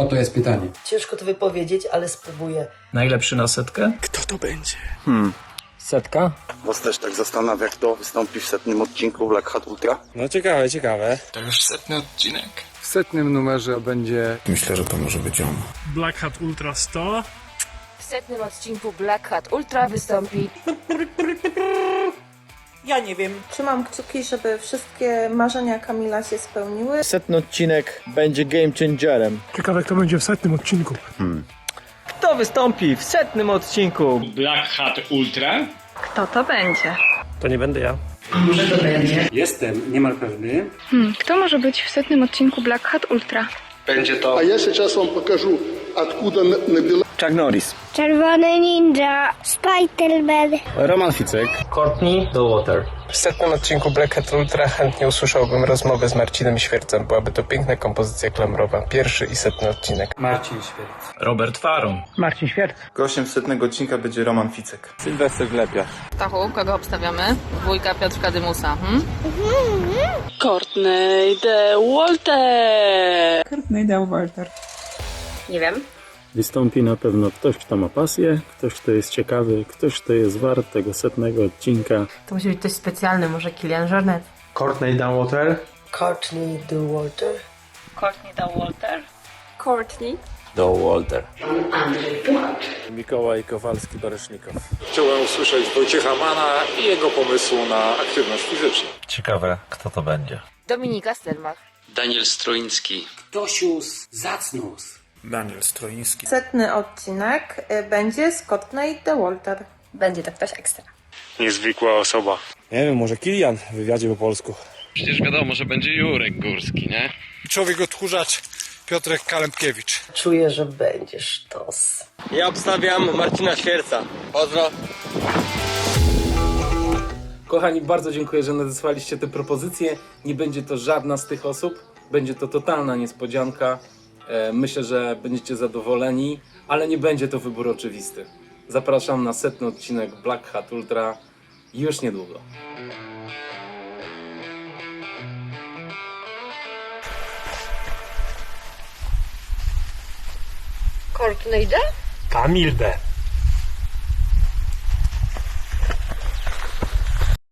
Oto jest pytanie. Ciężko to wypowiedzieć, ale spróbuję. Najlepszy na setkę? Setka? Was też tak zastanawia, kto wystąpi w setnym odcinku Black Hat Ultra? No ciekawe, ciekawe. To już setny odcinek. W setnym numerze będzie Myślę, że to może być on. Black Hat Ultra 100. W setnym odcinku Black Hat Ultra wystąpi Ja nie wiem. Trzymam kciuki, żeby wszystkie marzenia Kamila się spełniły. Setny odcinek będzie game changerem. Ciekawe kto będzie w setnym odcinku. Kto wystąpi w setnym odcinku? Black Hat Ultra. Kto to będzie? To nie będę ja. Jestem niemal pewny. Kto może być w setnym odcinku Black Hat Ultra? A ja сейчас вам покажу, откуда набила Chuck Norris. Czerwony ninja, Spiderman. Roman Ficek. Courtney Water. W setnym odcinku Black Hat Ultra chętnie usłyszałbym rozmowę z Marcinem Świercem. Byłaby to piękna kompozycja klamrowa. Pierwszy i setny odcinek. Marcin Świat. Robert Faron. Marcin Świerc. Gościem setnego odcinka będzie Roman Ficek. Sylwester Wlepia. Stachu, kogo obstawiamy? Wujka Piotrka Dymusa, hmm? Courtney de Walter. Courtney de Walter. Nie wiem. Wystąpi na pewno ktoś, kto ma pasję, ktoś, kto jest ciekawy, ktoś, kto jest wart tego setnego odcinka. To musi być ktoś specjalny, może Kilian Jornet. Courtney Downwater. Courtney DeWalter. Courtney de Walter. Courtney. Do Walter. Mikołaj Kowalski-Baresznikow. Chciałem usłyszeć Wojciecha Mana i jego pomysłu na aktywność fizyczną. Ciekawe, kto to będzie. Dominika Stelmach. Daniel Stroiński. Tosius Zacnus. Daniel Stroiński. Setny odcinek y, będzie z Courtney de Walter. Będzie to ktoś ekstra. Niezwykła osoba. Nie wiem, może Kilian w wywiadzie po polsku. Przecież wiadomo, że będzie Jurek Górski, nie? Człowiek odkurzacz Piotrek Kalempkiewicz. Czuję, że będzie sztos. Ja obstawiam Marcina Świerca. Pozdro. Kochani, bardzo dziękuję, że nadesłaliście te propozycje. Nie będzie to żadna z tych osób. Będzie to totalna niespodzianka. E, Myślę, że będziecie zadowoleni, ale nie będzie to wybór oczywisty. Zapraszam na setny odcinek Black Hat Ultra już niedługo. Courtney de? Kamil D.